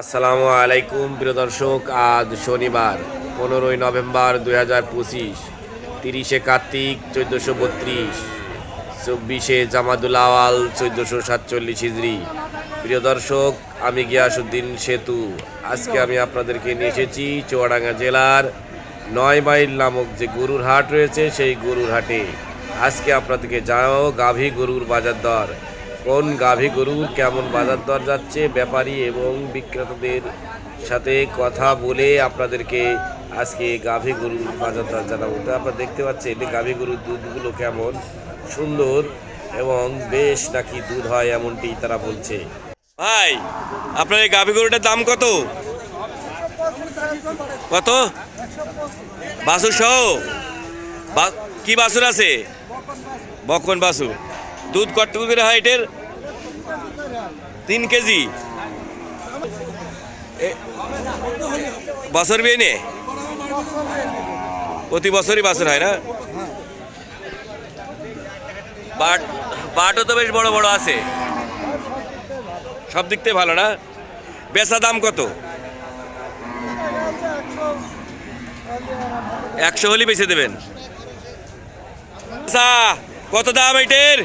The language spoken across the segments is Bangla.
আসসালামু আলাইকুম, প্রিয় দর্শক, আজ শনিবার, পনেরোই নভেম্বর দুই হাজার পঁচিশ, তিরিশে কার্তিক চোদ্দোশো বত্রিশ, চব্বিশে জামাদুল আওয়াল চোদ্দোশো সাতচল্লিশ হিজড়ি প্রিয় দর্শক, আমি গিয়াসুদ্দিন সেতু। আজকে আমি আপনাদেরকে নিয়ে এসেছি চুয়াডাঙ্গা জেলার নয় মাইল নামক যে গরুর হাট রয়েছে, সেই গরুর হাটে। আজকে আপনাদেরকে যাও গাভী গরুর বাজার দর। কোন গাভী গরুর কেমন বাজার দর যাচ্ছে ব্যাপারী এবং বিক্রেতাদের সাথে কথা বলে আপনাদেরকে আজকে গাভী গরুর বাজার দর জানাব। তো আপনারা দেখতে পাচ্ছেন গাভী গরুর দুধগুলো কেমন সুন্দর এবং বেশ নাকি দুধ হয় এমনটি তারা বলছে। ভাই, আপনার এই গাভী গরুটার দাম কত? কত? বাসুর সহ? কি বাসুর আছে? বকন বাসুর দুধ কটটুকু করে হয় এটার? তিন কেজি। বছর বিয়ে নে? প্রতি বছরই বাছুর হয় না? বাট, বাটও তো বেশ বড় বড় আছে। সব দিক থেকে ভালো না? বেচা দাম কত? একশো হলে বেছে দেবেন। চাচা কত দাম এটার?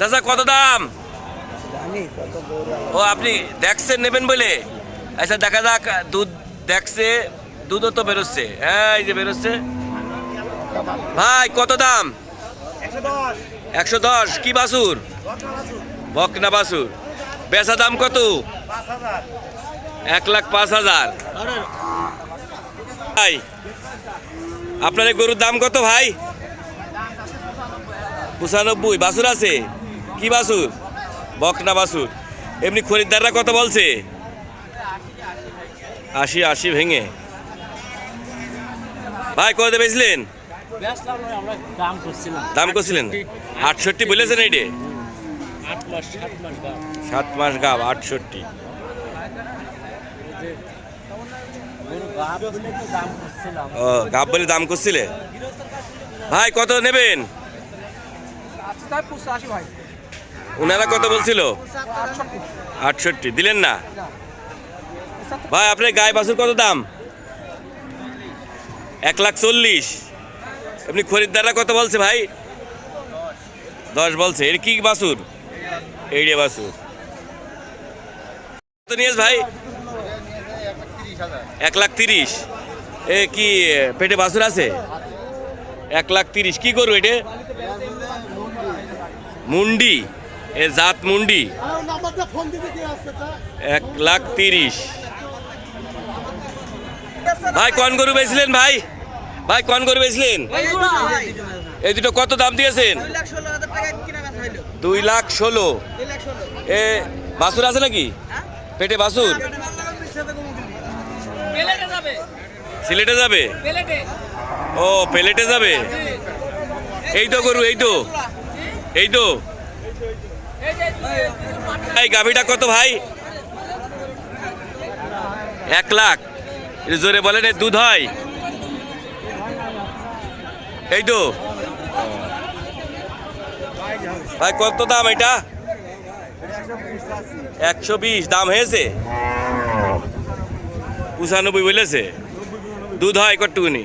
চাচা কত দাম? ও আপনি দেখছেন নেবেন বলে? আচ্ছা দেখা যাক দুধ দেখছে দুধও তো বেরোচ্ছে। হ্যাঁ এই যে বেরোচ্ছে। ভাই কত দাম? একশো দশ। কি বাসুর? বকনা বাসুর। বেচা দাম কত? এক লাখ পাঁচ হাজার। ভাই আপনাদের গরুর দাম কত ভাই? পঁচানব্বই। বাসুর আছে? কি বাসুর বকনা বাসুর এমনি খরিদ্দাররা কত বলছে? আশি আশি ভেঙে। ভাই, কত আমরা দাম করছিলেন? আটষট্টি বলেছেন এইটে সাত মাস গাব, আটষট্টি। ও, গাব বলে দাম করছিলে? ভাই, কত নেবেন? ভাই। ওনারা কত বলছিল? আটষট্টি। দিলেন না? ভাই, আপনার গায়ে বাছুর কত দাম? এক লাখ চল্লিশ। আপনি খরিদ্দাররা কত বলছে ভাই? দশ বলছে। এর কি বাছুর? এই রে বাছুর। কত নিয়েছ ভাই? এক লাখ তিরিশ। এ কি, পেটে বাছুর আছে? এক লাখ তিরিশ। কি করব এটা? মুন্ডি। এ জাত মুন্ডি। এক লাখ তিরিশ। ভাই, কন গরু বেছিলেন ভাই? ভাই, কন গরু বেছিলেন এই দুটো কত দাম দিয়েছেন? দুই লাখ ষোলো। এ বাসুর আছে নাকি? পেটে বাসুর সিলেটে যাবে? ও, পেলেটে যাবে? এই তো গরু, এই তো। এই তো। এই গাভিটা কত ভাই? এক লাখ। জোরে বলেন দুধ হয়? এই তো। ভাই, কত দাম এটা? একশো বিশ। দাম হয়েছে? পঁচানব্বই বলেছে? দুধ হয় কটুকুনি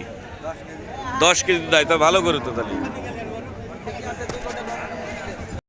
দশ কেজি দুধ হয়। তো ভালো করে তো তাহলে।